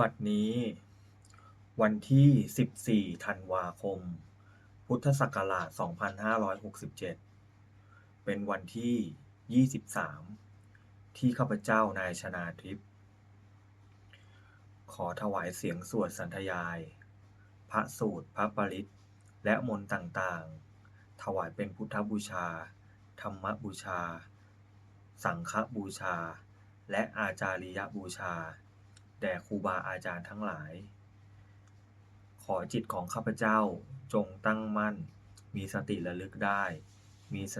บัดนี้ วันที่ 14 ธันวาคม พุทธศักราช 2567 เป็นวันที่ 23 ที่ข้าพเจ้านายชนาทิพย์ขอถวายเสียงสวดสันธยาย พระสูตร พระปริตและมนต์ต่างๆ ถวายเป็นพุทธบูชา ธรรมบูชา สังฆบูชา และอาจาริยบูชา แด่ครูบาอาจารย์ทั้งหลาย ขอจิตของข้าพเจ้าจงตั้งมั่น มีสติระลึกได้ มีส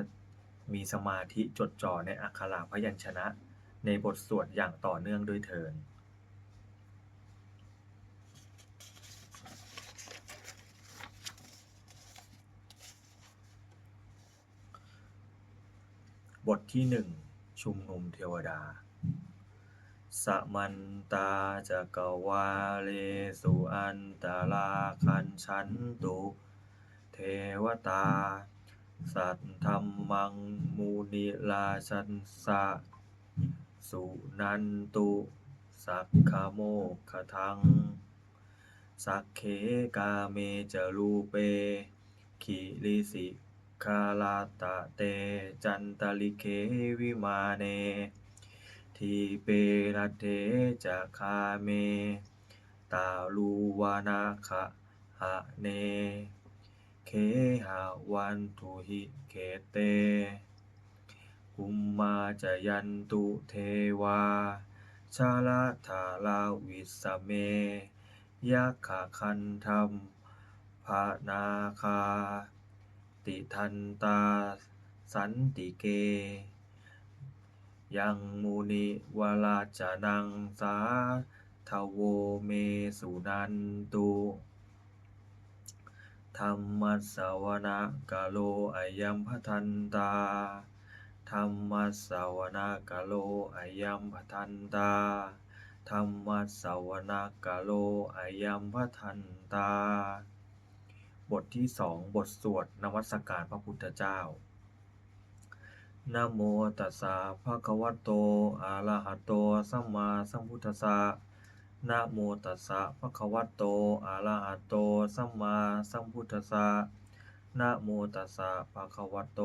มีสมาธิจดจ่อในอักขระพยัญชนะ ในบทสวดอย่างต่อเนื่องด้วยเถิดบทที่หนึ่งชุมนุมเทวดา สมันตาจักวาเลสุอันตราคันชันตุ เทวตา สัตธรรมังมูนิราชันสะ สุนันตุ สักขโมกขทัง สักเขกาเมจรูเป ขิริสิคาลาตะเต จันตลิเควิมาเน ทีเปรเทจะคาเม ตาลูวานาคะหะเน เคหะวันทุหิเขเตกุมมาจะยันตุเทวา ชาลาธาลาวิสเมยักขะคันธรรมภานาคา ติทันตา สันติเก ยังมุนิวราจานังสาทโวเมสุนันตุธรรมัสสวนกาโลอายัมพทันตาธรรมัสสวนกาโลอายัมพทันตาธรรมัสสวนกาโลอายัมพทันตา บทที่สองบทสวดนวัสการพระพุทธเจ้า นะโมตัสสะภะคะวะโต อะระหะโต สัมมาสัมพุทธัสสะ นะโมตัสสะภะคะวะโต อะระหะโต สัมมาสัมพุทธัสสะ นะโมตัสสะภะคะวะโต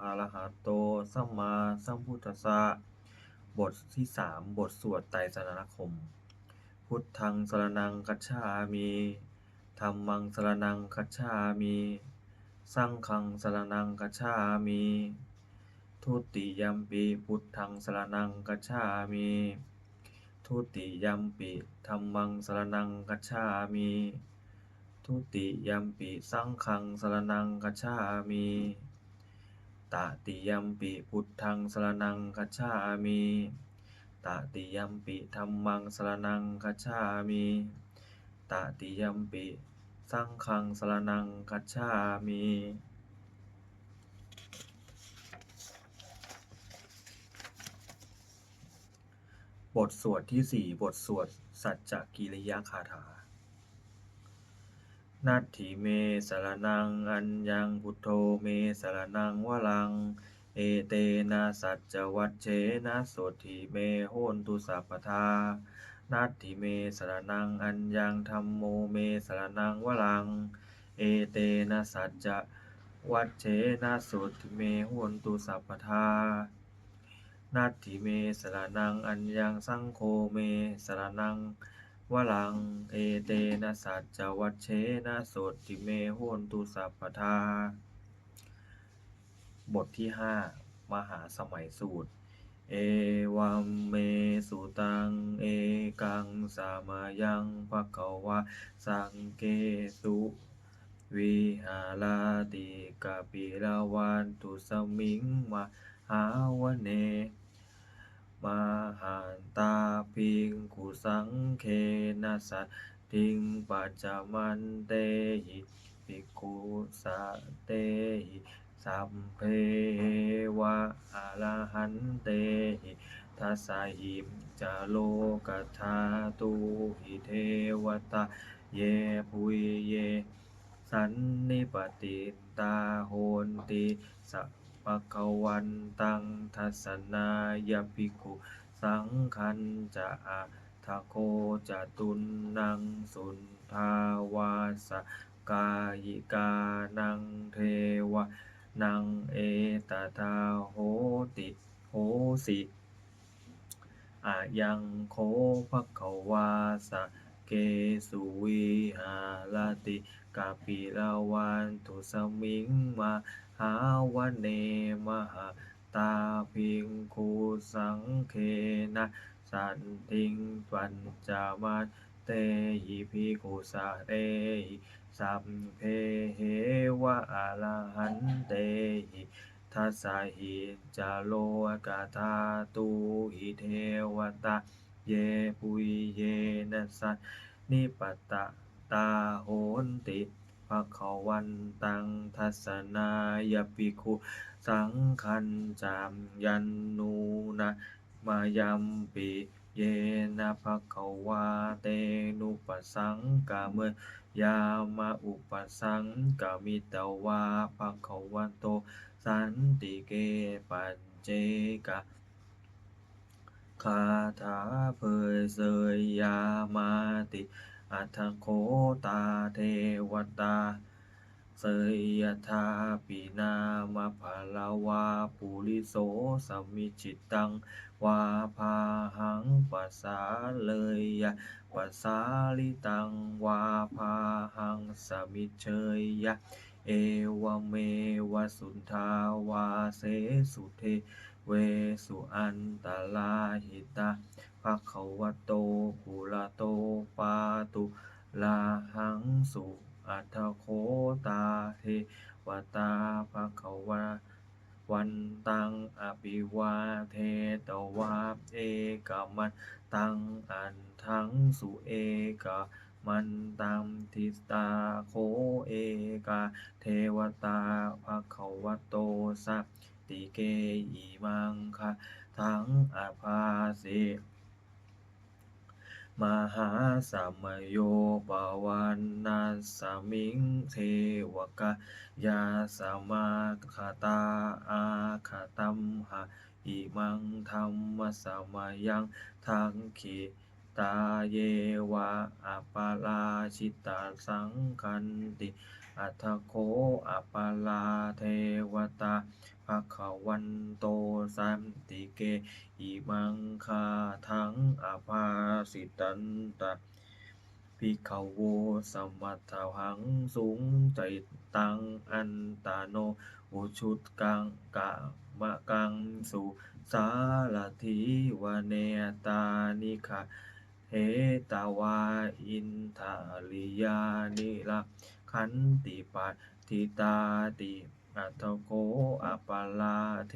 อะระหะโต สัมมาสัมพุทธัสสะ บทที่สามบทสวดไตรสรณคม พุทธังสรณังคัจฉามิธัมมังสรณังคัจฉามิสังฆังสรณังคัจฉามิ ทุติยัมปิพุทธังสรณังคัจฉามิทุติยัมปิธัมมังสรณังคัจฉามิทุติยัมปิสังฆังสรณังคัจฉามิตติยัมปิพุทธังสรณังคัจฉามิตติยัมปิธัมมังสรณังคัจฉามิตติยัมปิสังฆังสรณังคัจฉามิ บทสวดที่สี่บทสวด สัจจกิริยคาถา นัตถิเมสรนัง อัญญังพุทโธเมสรนังวลัง เอเตนะสัจจวัชเชนะโสถิเมโหนตุสัพพทานัตถิเมสรนังอัญญังธัมโมเมสรนังวลัง เอเตนะสัจจวัชเชนะโสถิเมโหนตุสัพพทา นัตถิเมสรนังอัญญังสังโฆเมสรนังวลังเอเตนะสัจจวัชเชนะโสติเมโหนตุสัพพทา บทที่ห้ามหาสมัยสูตร เอวัมเมสุตัง เอกังสามายังภะคะวะสังเกสุวิหารติกาปิลาวันตุสมิงมหาวเน มหันตาปิงกุสังเคนะสัตติงปัจจมันเตหิปิกุสะเตหิสัพเพวะอะระหันเตหิทัสสะหิมจะโลกธาตุหิเทวตาเยปุยเย สันนิปติตาโหนติสัพ พะคะวันตังทัสนายภิกขุ สังคันจะอะทโคจตุนนังสุนทาวาสกายิกานังเทวะนังเอตตาโหติโหสิอายังโคภควาสะเกสุวิหารติกาปิลาวันตุสมิงมา หาวเนมหาตาพิงคูสังเคนะ สันติงปัญจามาเตหิภิกุสะเตหิสัพเพเหวะอรหันเตหิทัสสะหิจาโลกาธาตุหิเทวตาเยปุยเยนะสันนิปตตะตาโหนติ ภะคะวันตังทัสนายปิคุสังคันจามยันนูนะมายัมปิเยนะภะคะวาเตนุปสังกามเมยามาอุปสังกามิตวาภะคะวันโต สันติเกปัญเจกะคาถาเผยเสยยามาติ อัทโคตาเทวตา เสยยธาปินามภาลาวาปุริโสสมมิจิตัง วาพาหังปัสสาเลยยะปัสสาลิตัง วาพาหังสมิเชยยะเอวเมวสุนทาวาเสสุเท เวสุอันตลาหิตา ภะคะวะโตปุระโตปาตุลาหังสุอัตโคตาเทวตาภะคะวะวันตังอภิวาเทตวาเอกมันตังอันทังสุเอกมันตังทิตาโคเอกาเทวตาภะคะวะโตสัพติเกอิมังคะทังอาภาเส มหาสัมโยปวันนัสสมิงเทวกะยาสมาคตาอาคตัมหะอิมังธรรมสมายังทังขิตาเยวะอัปาราชิตาสังคันติอัทธโคอัปปาลาเทวตา ภะคะวันโตสันติเก อิมังคาทังอาภาสิตันตะภิขโวสมัทธหังสุงใจตังอันตาโน อุชุตกังกะมะกังสุสาลทีวเนตานิคะเหตาวาอินทาลิยานิละขันติปัติตาติ อัตโกอัปปาลาเท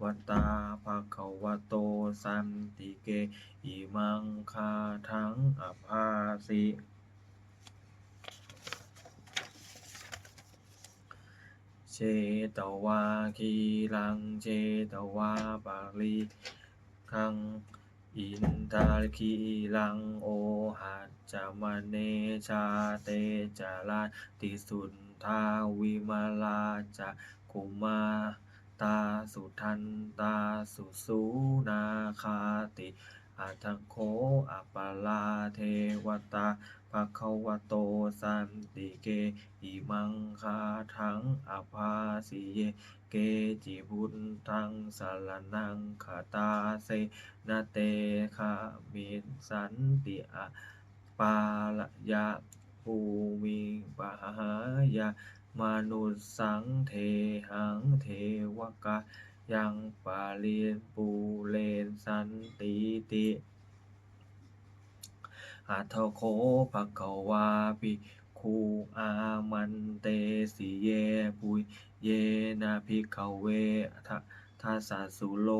วตาภะคะวะโตสันติเก อิมังคาทังอภาสิเชตวาคีลังเชตวาปาลีคังอินทาคีลังโอหัจจามเนชาเตจาราติสุน ทาวิมาลาจะกุมาตาสุทันตาสุสูนาคาติอัตโคอัปปลาเทวตาภควโตสันติเกอิมังคาทังอภาสิเย เกจิบุญทังสารนังคาตาเสนาเตคะมิสันติอปาลยะ ภูมิปะหายะมนุสสังเทหังเทวกะยังปาเลียนปูเลนสันติติอัทโคภะควาปิคูอามันเตสิเยปุยเยนะภิกขเวทะ ทัสสะสุโล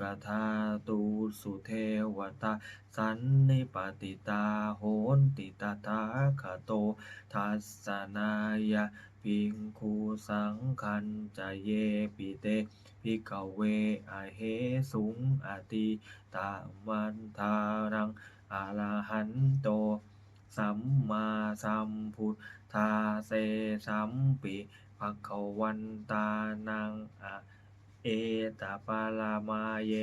กธาตุสุเทวตาสันนิปติตาโหนติตาทาคโต ทัสสนายะภิกขุสังคันจเยปิเตภิกขเวอเหสุงอติตามันทารังอะระหันโต สัมมาสัมพุทธาเสสัมปิภควันตานังอะ เอตปาลามาเย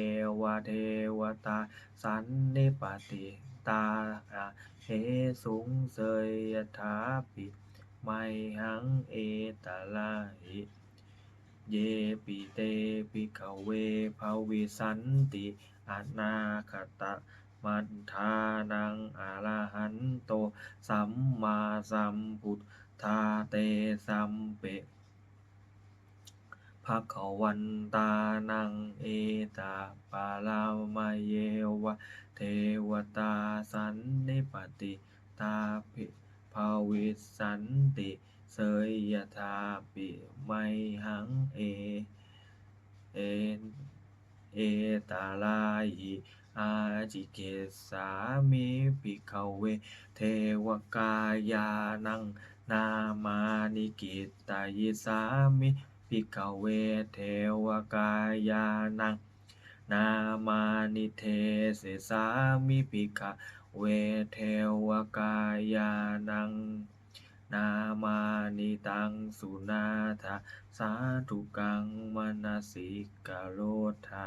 วะเทวตา สันนิปติตาเหสุงเสยยถาปิไมหังเอตาลาหิเยปิเตปิขเวภาวิสันติอนาคตะมัฏฐานังอะระหันโต สัมมาสัมพุทธาเตสัมเป ภะคะวันตานังเอตาปาลามะเยวะเทวตาสันนิปติตาภิภาวิสันติเสยยถาปิไมหังเอ เอเอตาลาหิอาจิเกสามิปิขเว เทวกายานัง นามานิกิตตายิสามิ ปิขเวเทวกายานัง นามานิเทเสสามิปิขเวเทวกายานัง นามานิตังสุนาทาสาธุกังมนสิกโลทา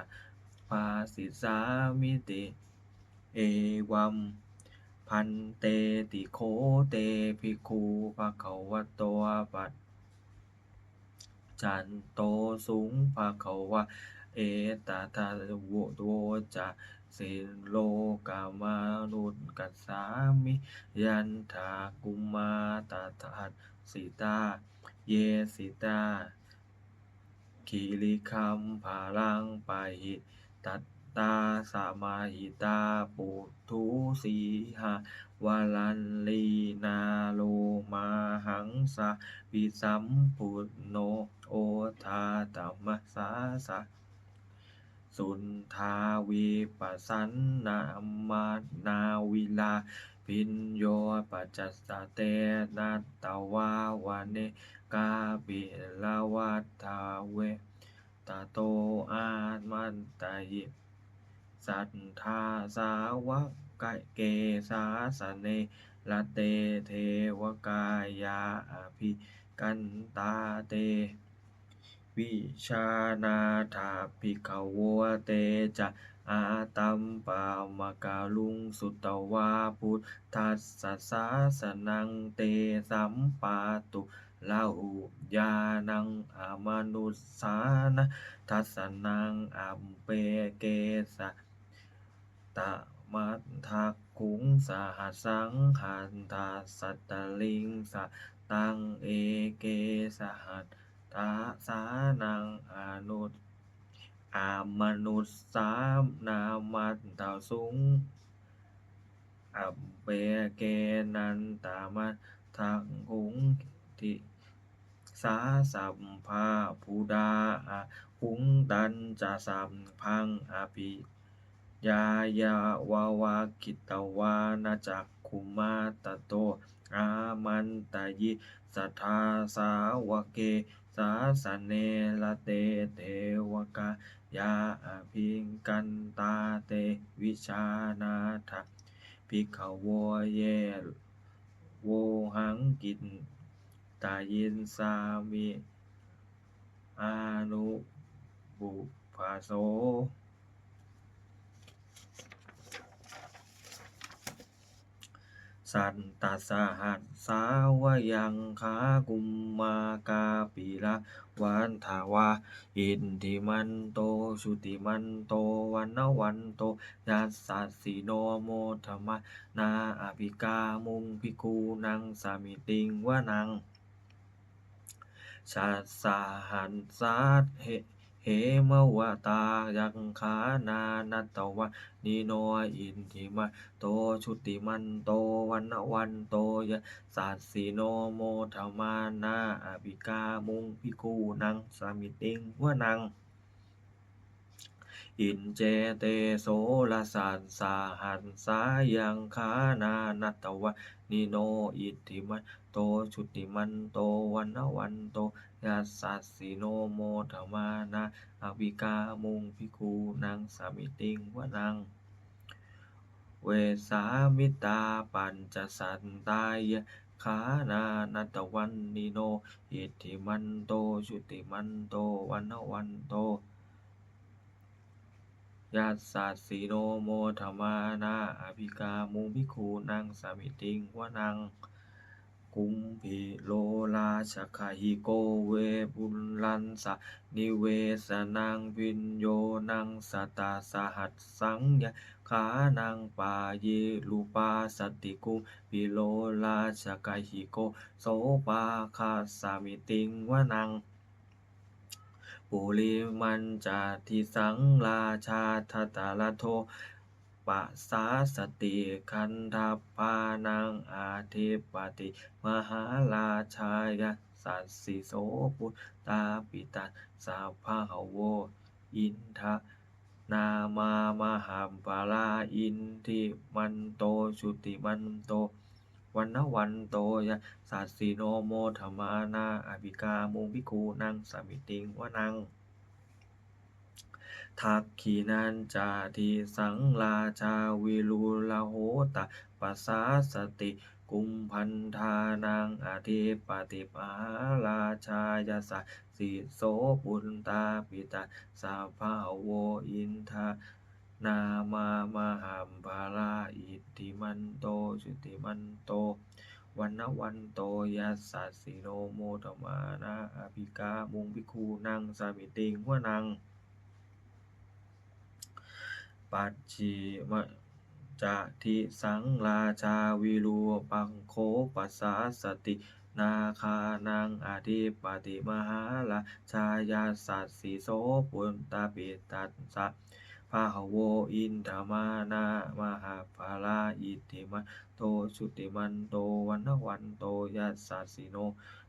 ปาสิสามิติ เอวัมพันเตติโคเตภิกขุภะคะวะโตปัจ จันโตสูงภะคะวะเอตตาโวโวจะสิโลกามานุนกัสสามิยันทากุมาตทัดสิตา เยสิตาคิริคัมภาลังปะหิตัด ตาสมาหิตาปุถุสีหาวาลันลีนาโลมาหังสะปิสัมพุทโนโอทาตัมมสาสะสุนทาวีปัสสันนามานาวิลา พินโยปัจจสเตนัตตวาวาเนกาปิลาวัตทาเวตาโตอามันตายิ สัทธาสาวกกะเกสาสเนละเตเทวกายาอภิกันตาเต วิชานาถาภิกขวเตจะอาตัมปามกาลุงสุตวาพุทธัสสะสาสนังเตสัมปาตุลาหุญานังอามนุสสานะทัสสนังอัมเปเกสะ ตะมัททักขุงสหัสังหันทาสัตตลิงสตังเอเกสหัตตาสานังอนุตอามนุษสามนามันเต่าสุงอัปเปเกนันตามาทังหุงทิสาสัมภาภูดาหุงดันจะสัมพังอภิ ยายาวาวาคิตวานาจักขุมาตโต อามันตายิสัทธาสาวเก สาสเนละเตเทวกายาอภิงกันตาเตวิชานาถภิกขวเยโวหังกินตายินสามิอานุบุภาโส สันตสหัสสาวยังขากุมมากาปิละวันทาวาอินทิมันโตชุติมันโตวันนวันโตยัสสัสสิโนโมธรรมะนาอภิกามุงพิคูนังสามิติงวะนังชัสสหันสัตเห เหมวตายังขานานัตตวะนิโนอินทิมะโตชุติมันโตวันวันโตยะสัสสีโนโมธรรมานาอภิกามุงพิคูนังสามิติงวะนัง อินเจเตโสลสัสสาหันสายังขานานัตวะนิโนอิทธิมันโตชุติมันโตวันนวันโตยัสสัสสิโนโมธรรมานาอภิกามุงพิคูนังสามิติงวะนังเวสามิตาปัญจสันตายะขานานัตวันนิโนอิทธิมันโตชุติมันโตวันนวันโต ยัสสะสีโนโมธรรมานาอภิกามุภิกขุนังสมิติงวนัง กุมพิโลราชคาหิโกเวบุลลันสะนิเวสนังวินโยนังสตาสหัสสังยะขานังปาเยลุปาสติกุมพิโลราชคาหิโกโสปาคาสามิติงวนัง ปุริมันจาทิสังราชาทัตาลโทปัสาสติคันธปานังอาทิปติมหาราชายาสัสสิโสพุทธาปิตาสัพพะหโว อินทะนามามหัมปาราอินทิมันโตชุติมันโต วันนวันโตยะสัสสิโนโมธรรมานาอภิกามุภิกขุนังสมิติงวนังทักขีนันจาทิสังราชาวิรุลโหตะปัสสาสติ กุมพันธานังอาทิปติปาราชายาสัสสิโสปุนตาปิตาสัพพะโวอินทา นามามหัมภาราอิทธิมันโตชุติมันโตวันนวันโตยัสสะสิโนโมตมานะอภิกามุงพิคูนังสามิติงวนัง ปัจฉิมจะทิสังราชาวิรูปังโคปัสสาสตินาคานังอาทิปติมหาลาชายาสัสสิโสปุนตาปิตัสสะ พาหโวอินทมานามหาภาราอิติมันโตชุติมันโตวันนวันโตยัสสัสสิโน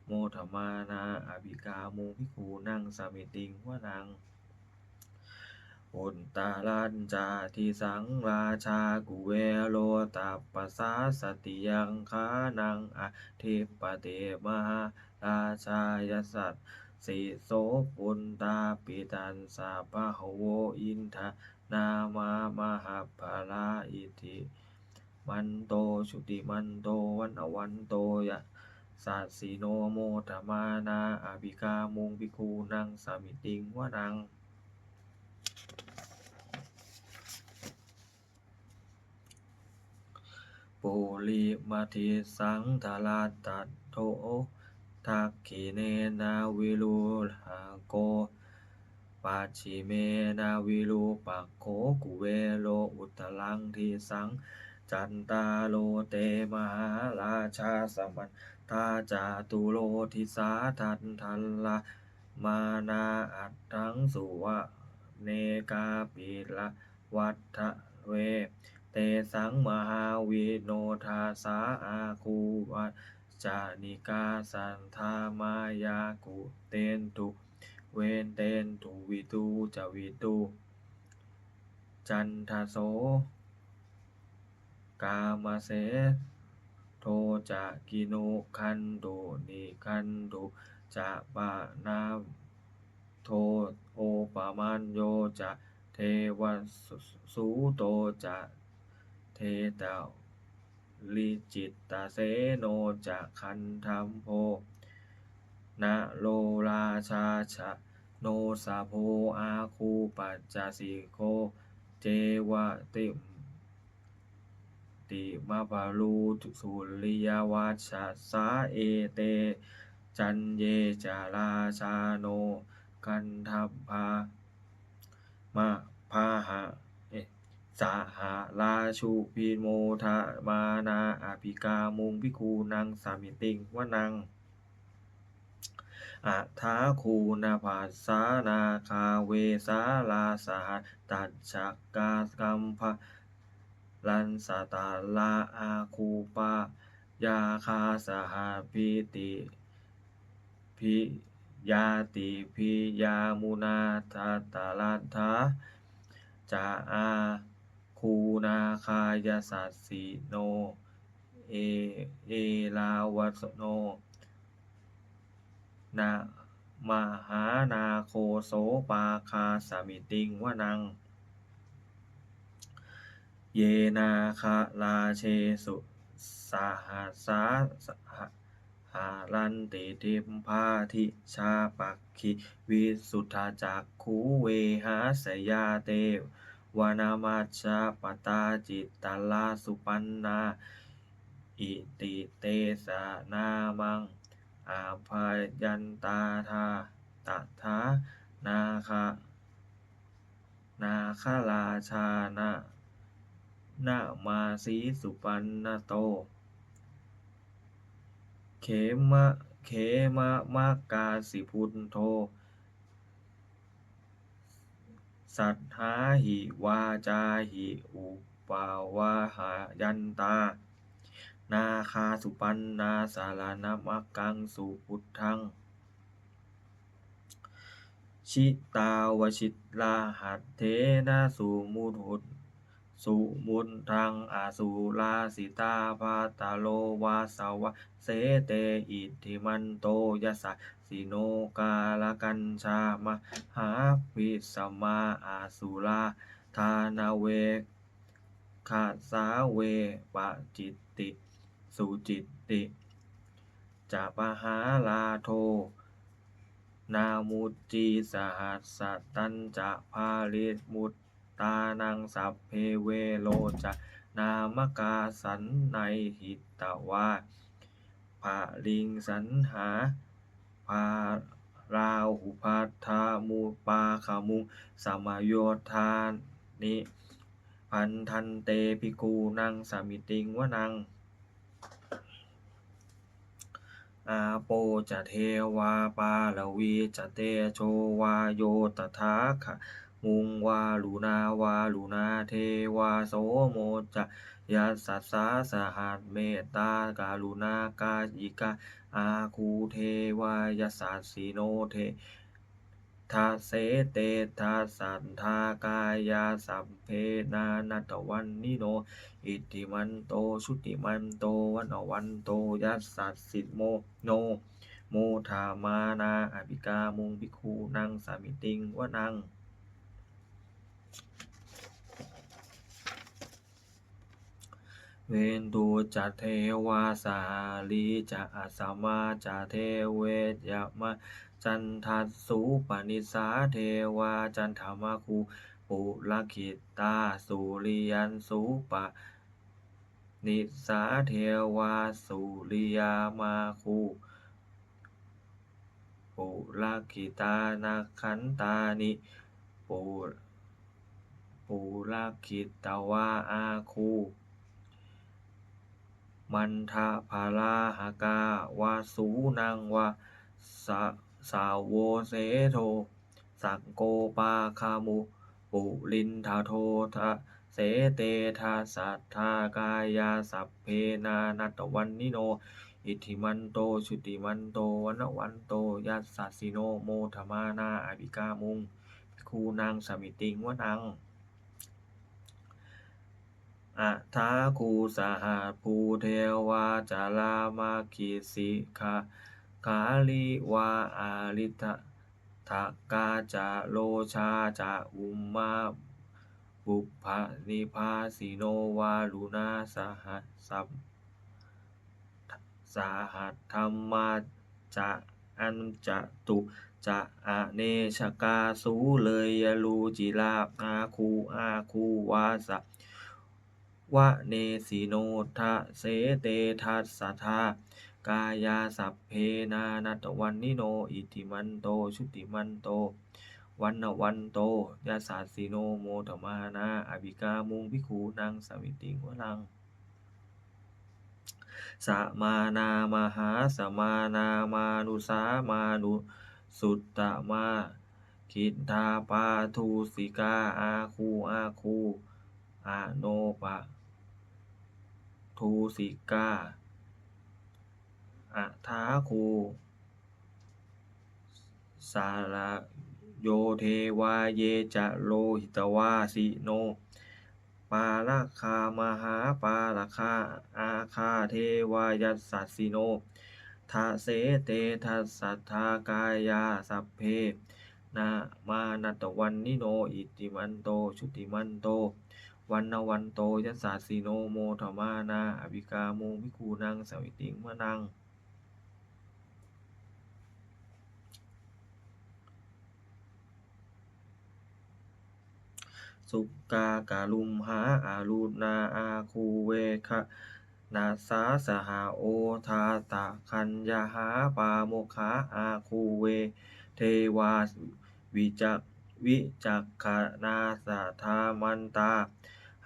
โมธมานาอภิกามุภิกขุนังสามิติงวนังอุนตาลันจาทิสังราชากุเวโลตัปปสาสติยังขานังอาทิปเตมหาราชายสัตสิโสปุนตาปิตันสาปะหโวอินท นามามหาภาราอิทิมันโตชุติมันโตวันอวันโตยะสัสสิโนโมธมานาอภิกามุงภิกขุนังสามิติงวะนังปุริมาทิสังทาราตัตโททักขิเนนาวิรุหาโก ปัจฉิเมนาวิรูปักโขกุเวโลอุตลังทิสัง จันตาโลเตมหาราชาสมันทาจาตุโลทิสาทันทันละมานาอัตถังสุวะเนกาปิละวัฏเว เตสังมหาวิโนทาสาอาคูวัจจานิกาสันธามายากุเตนตุ เวนเตนตุวิตูจวิตู จันทโส กามเสโทจะกิโนคันตุนิคันตุจะปะนาโทโอปะมันโยจะเทวสุสูโตจะเทตาลิจิตตาเสโนจะคันธัมโพ นะโลราชาชะโนสาโพอาคูปัจจสิโค เจวะติมติมาปารูสุริยวัชชะสาเอเต จันเยจาราชาโน กันทัพพามาพาหะสาหาราชุพิโมทะมานาอภิกามุงพิคูนังสามิติงวนัง อัทาคูนาภาสานาคาเวสาลาสหตัจฉักกากัมภะลันสตาลาอาคูปายาคาสหพิติพิยาติพิยามุนาทัตาลันทาจาอาคูนาคายสัสสิโน เอ เอลาวัสโน นะมหานาโคโสปาคาสามิติงวนัง เยนาคาลาเชสุสาหัสาสหหารันติทิมพาทิชาปักขิวิสุทธาจักขูเวหาสยาเตวานามาชาปตาจิตตลาสุปันนา อิติเตสะนามัง อาภายันตาทาตถานาคานาคาราชานะนามาสีสุปันนโต เขมะเขมะมากาสิพุนโท สัทธาหิวาจาหิอุปาวาหายันตา นาคาสุปันนาสารนมักกังสุพุทธัง ชิตาวชิตลาหัตเทนะสุมุทุสุมุนทังอาสุลาสิตาภาตาโลวาสาวะเสเตอิทิมันโตยัสะสิโนกาลกัญชามหาวิสมาอาสุลาทานาเวคาสาเวปะจิตติ สุจิตติจะปหาลาโท นามุจจีสหัสสตัญจะภาลิมุตตานังสัพเพเวโลจะนามกาสันในหิตตวาภาลิงสันหาภาราหุพัทธามูปาขามุงสมโยธานิพันทันเตภิกขุนังสามิติงวนัง อาโปจะเทวาปาลวีจะเตโชวาโยตถาคะมุงวาลุนาวาลุนาเทวาโสโมจะยัสสัสสาสหัสเมตตากาลุนากาอิกาอาคูเทวายสสัสสีโนเท ทัสเสเตทัสสันทากายาสัพเพนานัตวันนิโน อิติมันโตชุติมันโตวันวันโตยัสสัสสิโมโน โมทามานาอภิกามุงภิกขุนังสามิติงวนังเวนตูจะเทวาสาลีจะอาสมาจะเทเวยมะ จันทัสสุปนิสาเทวาจันทามาคูปุลคิตาสุริยันสุปนิสาเทวาสุริยามาคูปุลคิตานาคันตานิปุปุลคิตาวาอาคูมันทะภาลาหากาวาสูนังวาสะ สาวโวเสโท สักโกปาคามุ ปุลินทาโททะเสเตทาสัทธากายาสัพเพนานัตวันนิโน อิทิมันโตชุติมันโตวันวันโตยัสสัสิโนโมทมานาอภิกามุงภิกขุนางสมิติงวนังอัทาคูสหภูเทวาจารามาคิสิกา กาลิวาอาริทะทะกาจะโลชาจะอุมมาบุพพนิพาสิโนวาลุนาสหัสสัมสาหัสธรรมาจะอันจะตุจะอะเนชกาสูเลยยลูจิลาอาคูอาคูวาสะวะเนสิโนทะเสเตทัสสะทา กายาสัพเพนานัตวันนิโน อิติมันโต ชุติมันโต วันวันโตยัสสะสิโนโมทมานาอภิกามุงภิกขุนังสมิติงวลังสมานามหาสมานามานุสามานุสุตตมาคินทาปาทูสิกาอาคูอาคูอาโนปะทูสิกา อะทาคู สาลาโยเทวาเยจะโลหิตวาสิโน ปาราคามหาปาราคาอาคาเทวายัสสัสสิโนทาเสเตทัสสัทธากายาสัพเพ นามานัตวันนิโน อิติมันโต ชุติมันโต วันนวันโตยัสสะสีโนโมทมานาอภิกาโมภิกขุนังสวิติงมะนัง สุกากาลุมหาอารุนาอาคูเวคะนาสาสหาโอทาตะคัญญาหาปาโมคะอาคูเว เทวาวิจักวิจักขนาสาธามันตา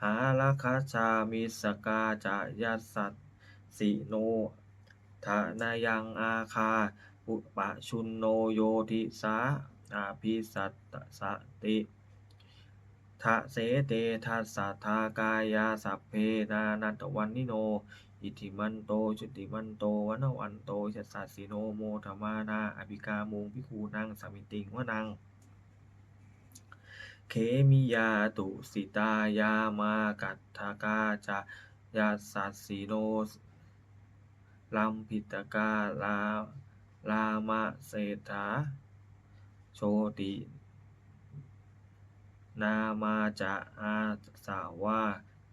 หาลคาชามิสกาจะยัสสัตสิโนทานายังอาคาอุปะชุนโนโยทิสาอาภิสัตสติ ทะเสเตทัสสะทากายาสัพเพนานันตวันนิโน อิทิมันโตชุติมันโตวันวันโตยัสสะสิโนโมธรรมานาอภิกามุงพิคูนังสมิติงวนัง เคมิยาตุสิตายามากัตถกาจะยัสสัสสิโนลัมพิตกาลาลามะเศรษฐาโชติ นามาจะอาสาวา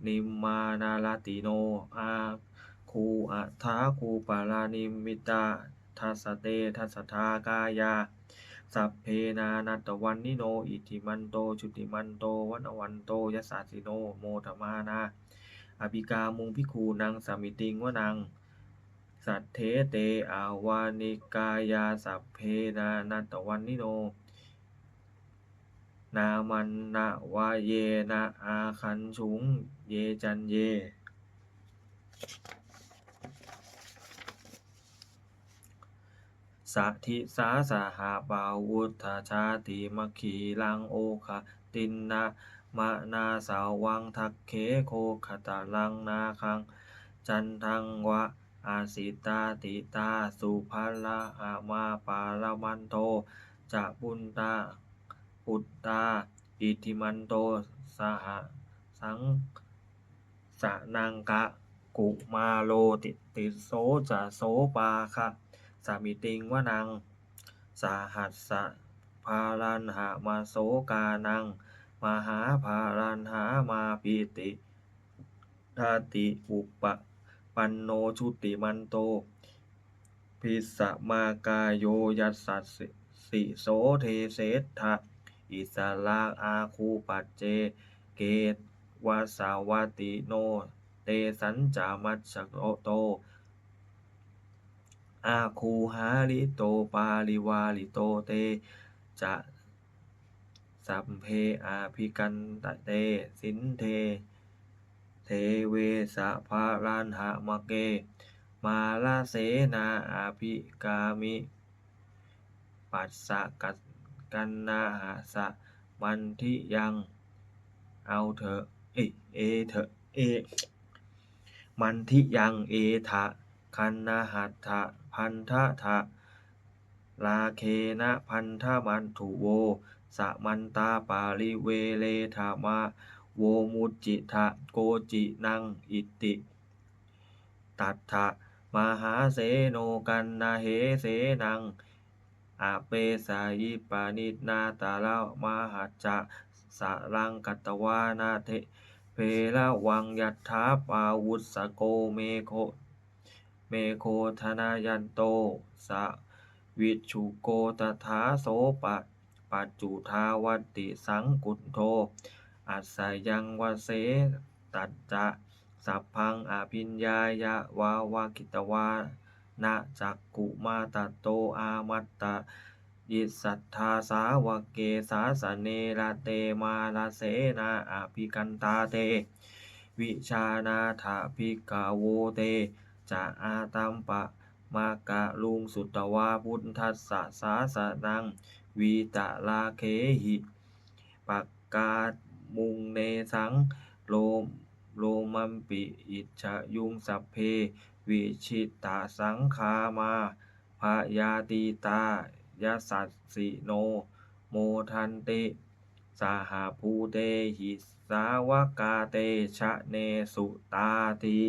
นิมมานาลติโน อาคูอัทาคูปารานิมิตาทัสเตทัสทากายา สัพเพนานัตวันนิโน อิทิมันโต ชุติมันโต วันวันโตยัสสาสิโน โมธมานา อภิกามุงพิคูนังสามิติงวนัง สัทเทเตอาวานิกายา สัพเพนานัตตวันนิโน นามันนะวาเยนะอาคันชุง เยจันเย สัทธิสาสหาปาวุธชาติมขีลังโอคะตินนะมะนาสาวังทักเคโคขตาลังนาคัง จันทังวะอาสิตาติตา สุภาละอามาปาลมันโตจะปุนตา ปุตตา อิทิมันโต สหสังสนังกะ กุมาโลติติโสจะโสปาคะสามิติงวนังสาหัสสะพารันหามาโสกานัง มหาภารันหามาปิติทาติอุปปันโนชุติมันโต พิสะมากายโยยัสสัสสิโสเทเสทะ อิสลาอาคูปัจเจ เกตวาสาวาติโน เตสัญจามัชชโต อาคูหาริโตปาลิวาลิโตเตจะสัมเพอาภิกันตเต สินเท เทเวสะภารันหะมะเก มาลาเสนาอาภิกามิ ปัสสะกัส กันนาหาสะมันทิยัง เอาเถอะเอเอเถอะเอ มันทิยังเอทะคันนาหัตถะพันทะทะลาเคนะพันธมันถุโวสะมันตาปาลิเวเลธามาโวมุจจิทะโกจินังอิติ ตัทธะมหาเสโนกันนาเหเสนัง อาเปสายิปานินาตาลามหัจจะสะลังกัตวานาเทเพละวังยัตถาปาวุสโกเมโค เมโคธนายันโต สะวิชุโกตถาโสปะปัจจุทาวัติสังกุณโท อัสยังวเสตัจจะ สัพพังอภิญญายะวาวากิตวา นะจักกุมาตโตอามัตตะยิสัทธาสาวกเกสาสเนระเตมาลาเสนาอภิกันตาเต วิชานาถาภิกาโวเตจะอาตัมปะมากะลุงสุตวาพุทธัสสะสาสนังวีตะลาเคหิปักกามุงเนสังโลมโลมัมปิอิชะยุงสัพเพ วิชิตาสังคามาพยาติตายสัสสิโน โมทันติสหภูเตหิสาวกาเตชะเนสุตาติ